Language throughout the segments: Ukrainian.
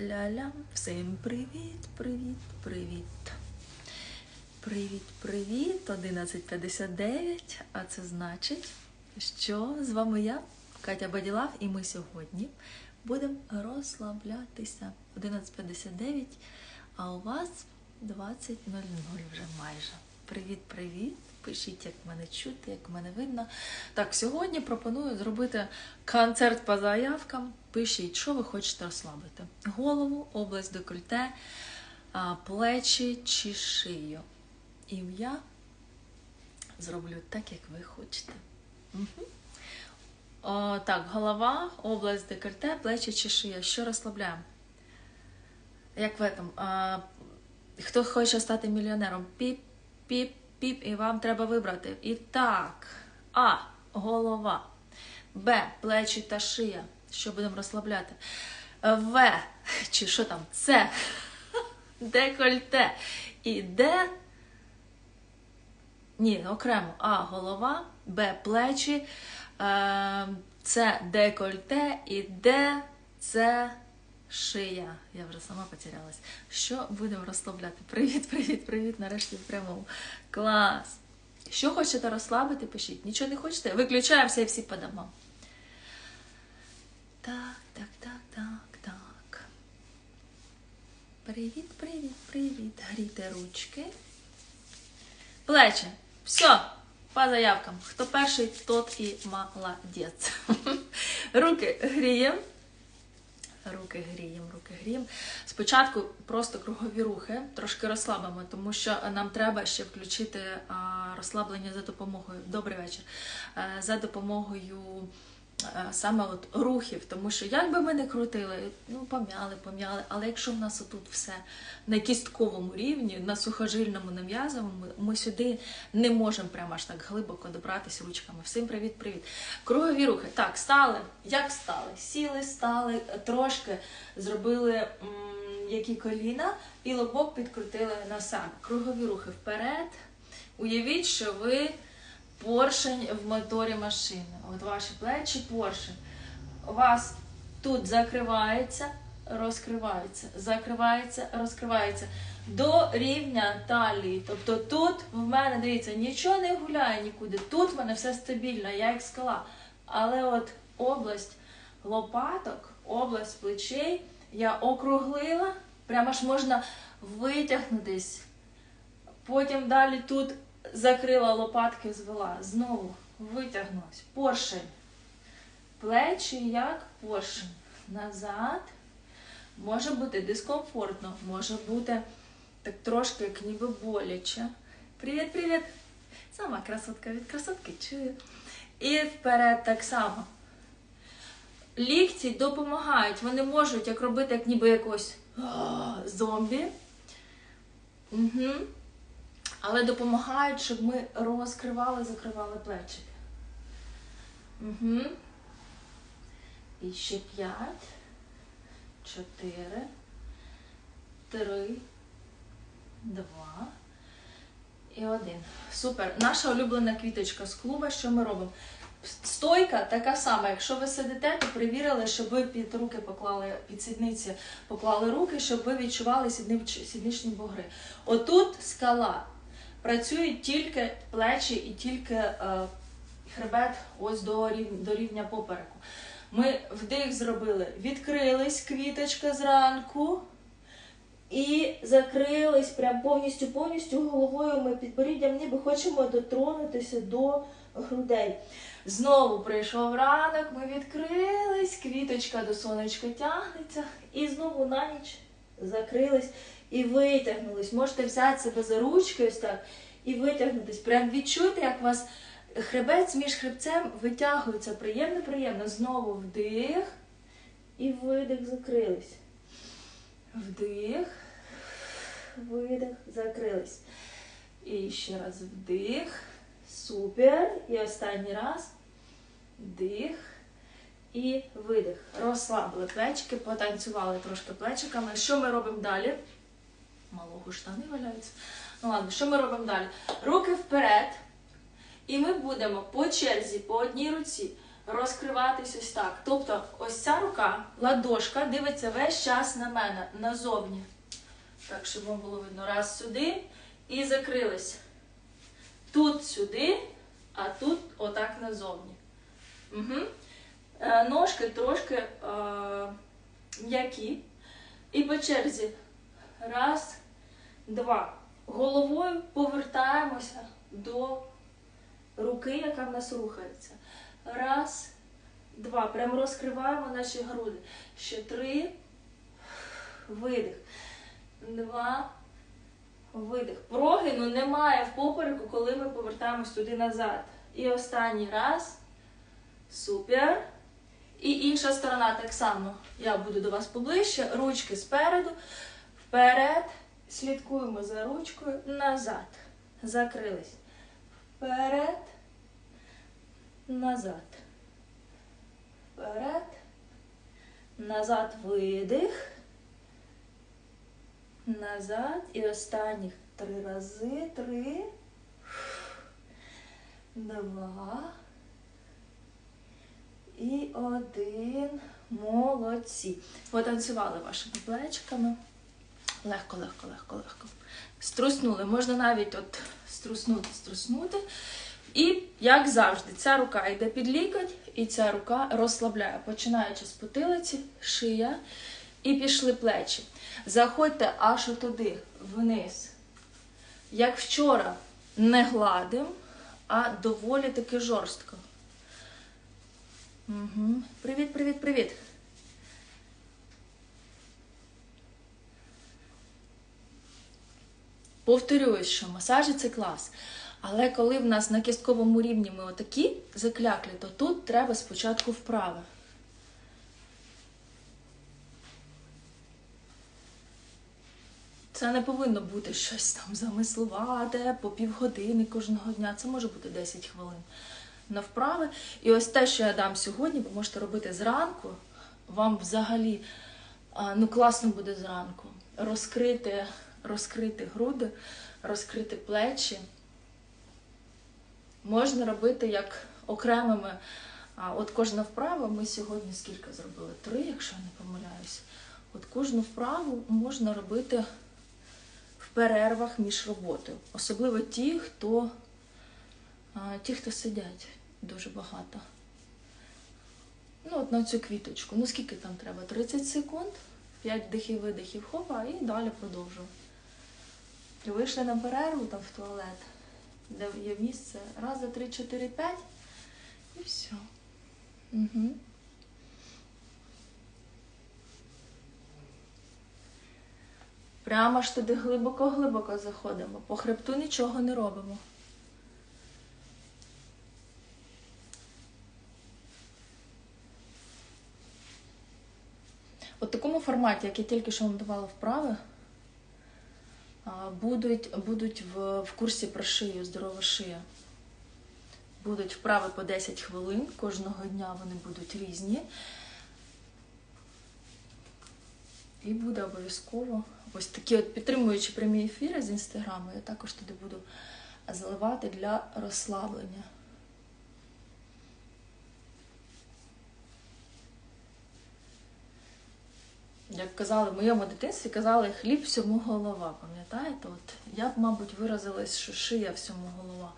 Ля-ля, всім привіт, привіт, привіт. Привіт, привіт, 11.59, а це значить, що з вами я, Катя Баділав, і ми сьогодні будемо розслаблятися. 11.59, а у вас 20.00 вже майже. Привіт, привіт. Пишіть, як мене чути, як мене видно. Так, сьогодні пропоную зробити концерт по заявкам. Пишіть, що ви хочете розслабити: голову, область декольте, плечі чи шию. І я зроблю так, як ви хочете. О, так, голова, область декольте, плечі чи шия. Що розслабляємо? Як в этом? А, хто хоче стати мільйонером? Піп, піп, і вам треба вибрати. І так, А. Голова. Б. Плечі та шия. Що будемо розслабляти? В. Чи що там? С. Декольте. І Д. Ні, окремо. А. Голова. Б. Плечі. е, С. Декольте. І Д. Це шия. Я вже сама потерялась. Що будемо розслабляти? Привіт, привіт, привіт. Нарешті в прямому. Клас. Що хочете розслабити, пишіть. Нічого не хочете? Виключаємося і всі по домам. Так, так, так, так, так. Привіт, привіт, привіт. Грійте ручки. Плечі. Все, по заявкам. Хто перший, тот і молодець. Руки гріємо. Руки гріємо, руки гріємо. Спочатку просто кругові рухи, трошки розслабимо, тому що нам треба ще включити розслаблення за допомогою. Добрий вечір. Е, За допомогою саме от рухів, тому що як би ми не крутили, ну пом'яли, пом'яли, але якщо в нас отут все на кістковому рівні, на сухожильному, на м'язовому, ми сюди не можемо прямо аж так глибоко добратися ручками. Всім привіт, привіт. Кругові рухи. Так, стали. Як стали? Сіли, стали, трошки зробили які коліна, і лобок підкрутили на себе. Кругові рухи вперед. Уявіть, що ви поршень в моторі машини. От ваші плечі поршень. У вас тут закривається, розкривається, закривається, розкривається до рівня талії. Тобто тут в мене, дивіться, нічого не гуляє нікуди. Тут в мене все стабільно, я як скала. Але от область лопаток, область плечей я округлила, прямо ж можна витягнутись. Потім далі тут закрила лопатки, звела. Знову витягнулась. Поршень. Плечі як поршень. Назад. Може бути дискомфортно, може бути так трошки як ніби боляче. Привіт, привіт! Сама красотка від красотки чую. І вперед так само. Лікті допомагають. Вони можуть як робити, як ніби якось зомбі. Угу. Але допомагають, щоб ми розкривали, закривали плечі. Угу. І ще п'ять, чотири, три, два і один. Супер. Наша улюблена квіточка з клуба. Що ми робимо? Стойка така сама. Якщо ви сидите, то перевірили, щоб ви під руки поклали, під сідниці поклали руки, щоб ви відчували сіднич- сідничні бугри. Отут скала. Працюють тільки плечі і тільки е, хребет ось до рівня, до рівня попереку. Ми вдих зробили, відкрились квіточка зранку і закрились прям повністю повністю головою. Ми підборіддям ніби хочемо дотронутися до грудей. Знову прийшов ранок, ми відкрились, квіточка до сонечка тягнеться, і знову на ніч закрились і витягнулись. Можете взяти себе за ручки ось так і витягнутись. Прям відчуйте, як у вас хребець між хребцем витягується. Приємно, приємно. Знову вдих і видих, закрились. Вдих, видих, закрились. І ще раз вдих. Супер. І останній раз. Вдих. І видих. Розслабили плечики, потанцювали трошки плечиками. Що ми робимо далі? Малого штани валяються. Ну ладно, що ми робимо далі? Руки вперед. І ми будемо по черзі, по одній руці розкриватись ось так. Тобто, ось ця рука, ладошка, дивиться весь час на мене, назовні. Так, щоб вам було видно. Раз сюди і закрились. Тут сюди, а тут отак назовні. Угу. Ножки трошки е, м'які. І по черзі. Раз, два. Головою повертаємося до руки, яка в нас рухається. Раз, два. Прямо розкриваємо наші груди. Ще три. Видих. Два. Видих. Прогину немає в попереку, коли ми повертаємось туди назад. І останній раз. Супер. І інша сторона так само. Я буду до вас поближче. Ручки спереду. Вперед. Слідкуємо за ручкою. Назад. Закрились. Вперед. Назад. Вперед. Назад видих. Назад. І останніх три рази. Три. Два. І один. Молодці. Потанцювали вашими плечиками. Легко, легко, легко, легко. Струснули. Можна навіть от струснути, струснути. І, як завжди, ця рука йде під лікоть, і ця рука розслабляє, починаючи з потилиці, шия, і пішли плечі. Заходьте аж туди, вниз. Як вчора, не гладим, а доволі таки жорстко. Угу. Привіт, привіт, привіт. Повторююсь, що масажі це клас. Але коли в нас на кістковому рівні ми отакі закляклі, то тут треба спочатку вправи. Це не повинно бути щось там замислувате по півгодини кожного дня. Це може бути 10 хвилин на вправи. І ось те, що я дам сьогодні, ви можете робити зранку. Вам взагалі ну, класно буде зранку. Розкрити, розкрити груди, розкрити плечі. Можна робити як окремими. От кожна вправа, ми сьогодні скільки зробили? Три, якщо я не помиляюсь. От кожну вправу можна робити в перервах між роботою. Особливо ті, хто, ті, хто сидять дуже багато. Ну, от на цю квіточку. Ну, скільки там треба? 30 секунд, 5 вдихів, видихів, хопа, і далі продовжуємо. Вийшли на перерву там в туалет, де є місце. Раз, два, три, чотири, п'ять. І все. Угу. Прямо ж туди глибоко-глибоко заходимо. По хребту нічого не робимо. В такому форматі, як я тільки що вам давала вправи, будуть, будуть в, в курсі про шию, здорова шия. Будуть вправи по 10 хвилин, кожного дня вони будуть різні. І буде обов'язково ось такі от підтримуючі прямі ефіри з інстаграму, я також туди буду заливати для розслаблення. Як казали в моєму дитинстві, казали хліб всьому голова. Пам'ятаєте? От я б, мабуть, виразилась, що шия всьому голова.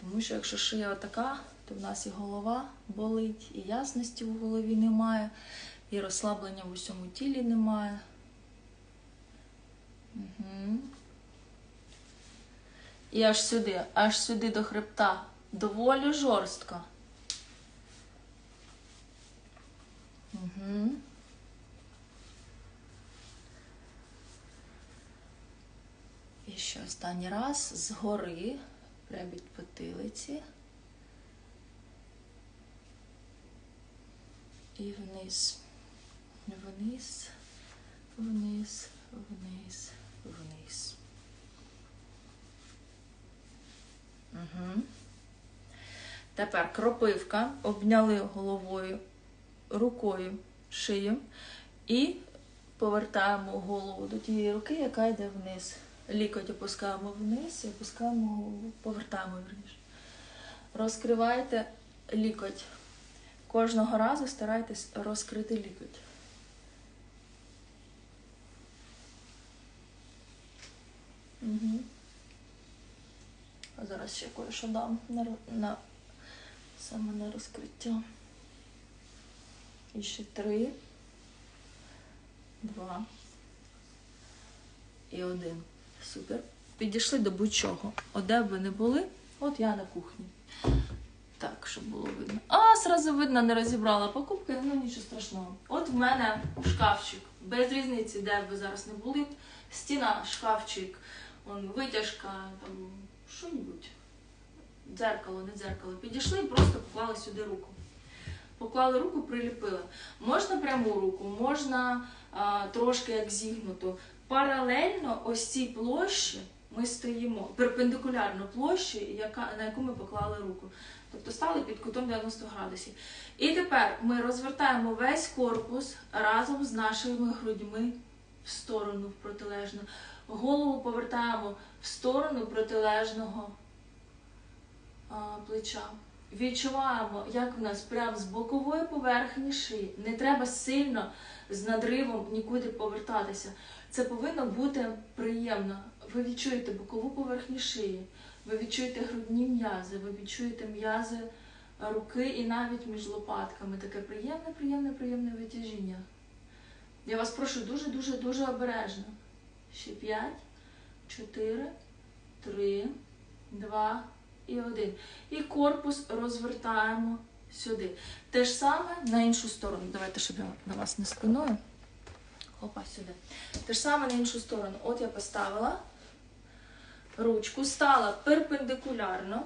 Тому що якщо шия така, то в нас і голова болить, і ясності в голові немає, і розслаблення в усьому тілі немає. Угу. І аж сюди, аж сюди до хребта. Доволі жорстко. Угу. Ще останній раз згори, прямо від потилиці. І вниз, вниз, вниз, вниз, вниз. Угу. Тепер кропивка, обняли головою, рукою шию і повертаємо голову до тієї руки, яка йде вниз. Лікоть опускаємо вниз і опускаємо повертаємо верніше. Розкривайте лікоть Кожного разу старайтесь розкрити лікоть. Угу. А зараз ще кое-що дам на, на саме на розкриття. І ще три, два і один. Супер. Підійшли до будь-чого. От де б ви не були, от я на кухні. Так, щоб було видно. А, сразу видно, не розібрала покупки, ну нічого страшного. От в мене шкафчик. Без різниці, де б ви зараз не були. Стіна, шкафчик, он, витяжка, там, що-небудь. Дзеркало, не дзеркало. Підійшли і просто поклали сюди руку. Поклали руку, приліпили. Можна пряму руку, можна а, трошки як зігнуту. Паралельно ось цій площі ми стоїмо, перпендикулярно площі, яка, на яку ми поклали руку. Тобто стали під кутом 90 градусів. І тепер ми розвертаємо весь корпус разом з нашими грудьми в сторону протилежну. Голову повертаємо в сторону протилежного а, плеча. Відчуваємо, як в нас прямо з бокової поверхні шиї. Не треба сильно з надривом нікуди повертатися. Це повинно бути приємно. Ви відчуєте бокову поверхню шиї, ви відчуєте грудні м'язи, ви відчуєте м'язи руки і навіть між лопатками. Таке приємне, приємне, приємне витяжіння. Я вас прошу дуже, дуже, дуже обережно. Ще 5, 4, 3, 2 і 1. І корпус розвертаємо сюди. Те ж саме на іншу сторону. Давайте, щоб я на вас не спиною. Опа, сюди. Те ж саме на іншу сторону. От я поставила ручку, стала перпендикулярно,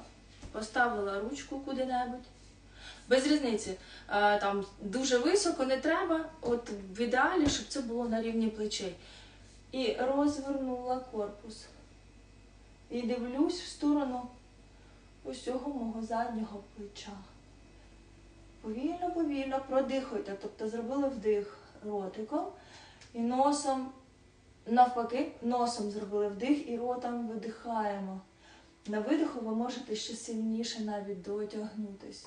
поставила ручку куди-небудь. Без різниці. Е, Там дуже високо не треба. От в ідеалі, щоб це було на рівні плечей. І розвернула корпус. І дивлюсь в сторону усього мого заднього плеча. Повільно, повільно продихуйте. Тобто зробили вдих ротиком і носом, навпаки, носом зробили вдих і ротом видихаємо. На видиху ви можете ще сильніше навіть дотягнутись.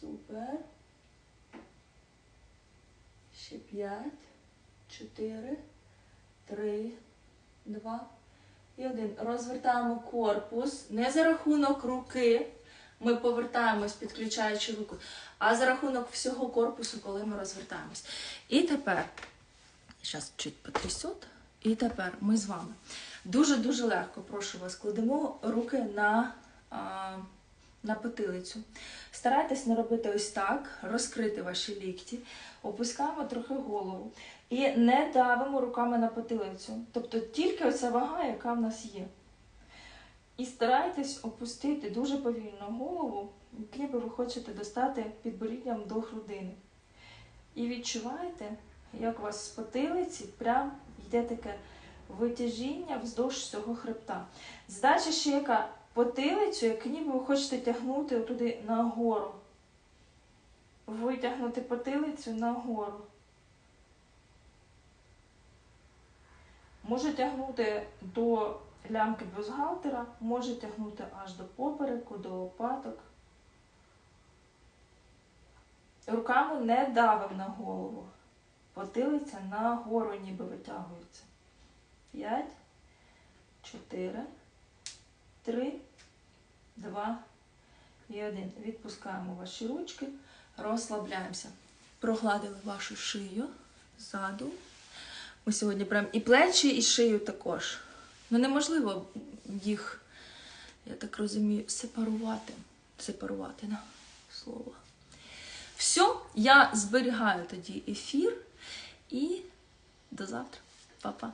Супер. Ще п'ять, чотири, три, два і один. Розвертаємо корпус. Не за рахунок руки. Ми повертаємось, підключаючи руку, а за рахунок всього корпусу, коли ми розвертаємось. І тепер, зараз чуть потрясет, і тепер ми з вами дуже-дуже легко, прошу вас, кладемо руки на, а, на потилицю. Старайтесь не робити ось так, розкрити ваші лікті, опускаємо трохи голову і не давимо руками на потилицю. Тобто тільки оця вага, яка в нас є. І старайтесь опустити дуже повільно голову, ніби ви хочете достати підборіддям до грудини. І відчуваєте, як у вас з потилиці прям йде таке витяжіння вздовж всього хребта. Задача ще яка потилицю, як ніби ви хочете тягнути туди нагору. Витягнути потилицю нагору. Може тягнути до лямки бюстгальтера, може тягнути аж до попереку, до лопаток. Руками не давим на голову. Потилиця нагору ніби витягується. П'ять, чотири, три, два і один. Відпускаємо ваші ручки, розслабляємося. Прогладили вашу шию ззаду. Ми сьогодні прям і плечі, і шию також. Ну, неможливо їх, я так розумію, сепарувати. Сепарувати на слово. Все, я зберігаю тоді ефір і до завтра. Па-па.